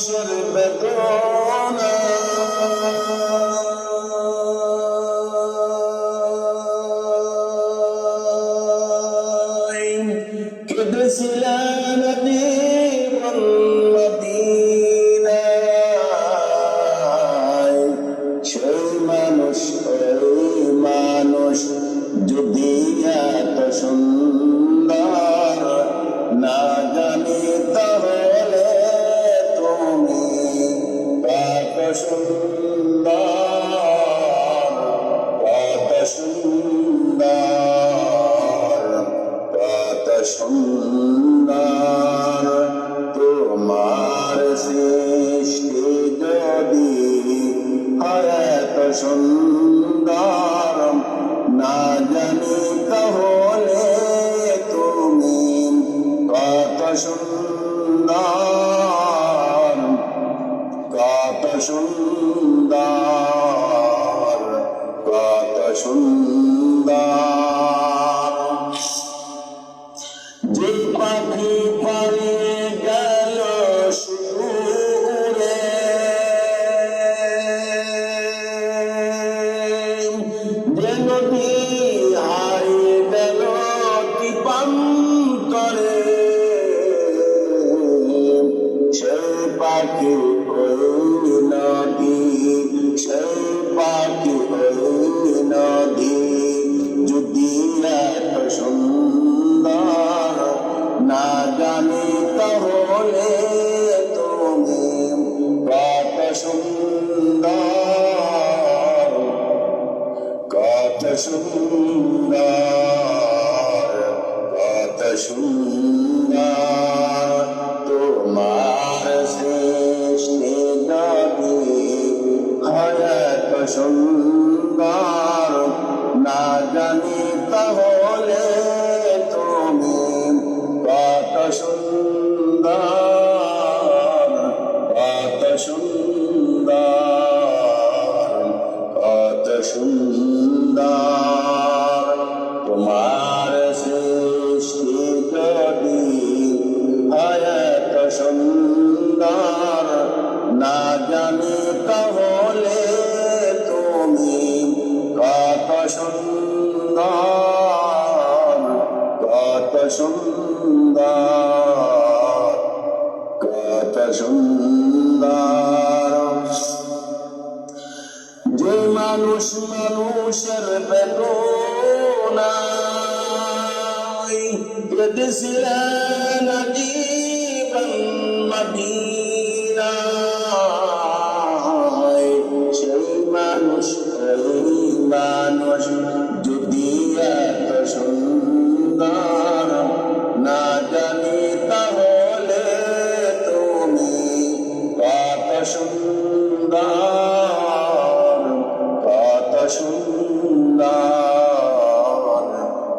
মানুষের বেদনা। কেঁদেছিলেন মদিনায়। সেই মানুষ মানুষ যদি এত সুন্দর সুন্দর কত সুন্দর কত সুন্দর। তোমার সৃষ্টি যদি হয় এত সুন্দর সুন্দর, কত সুন্দর। যে পাখি পারে গেল সুরে, যে নদী হারিয়ে গেল কৃপান্তরে সেই পাখি সুন্দর না জানি তাহলে সুন্দর কত সুন্দর কত সুন্দর। যে মানুষ মানুষের বেদনায় কেঁদেছিলেন মানুষ যদি এত সুন্দর না জানি তাহলে তুমি কত সুন্দর কত সুন্দর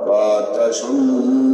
কত সুন্দর।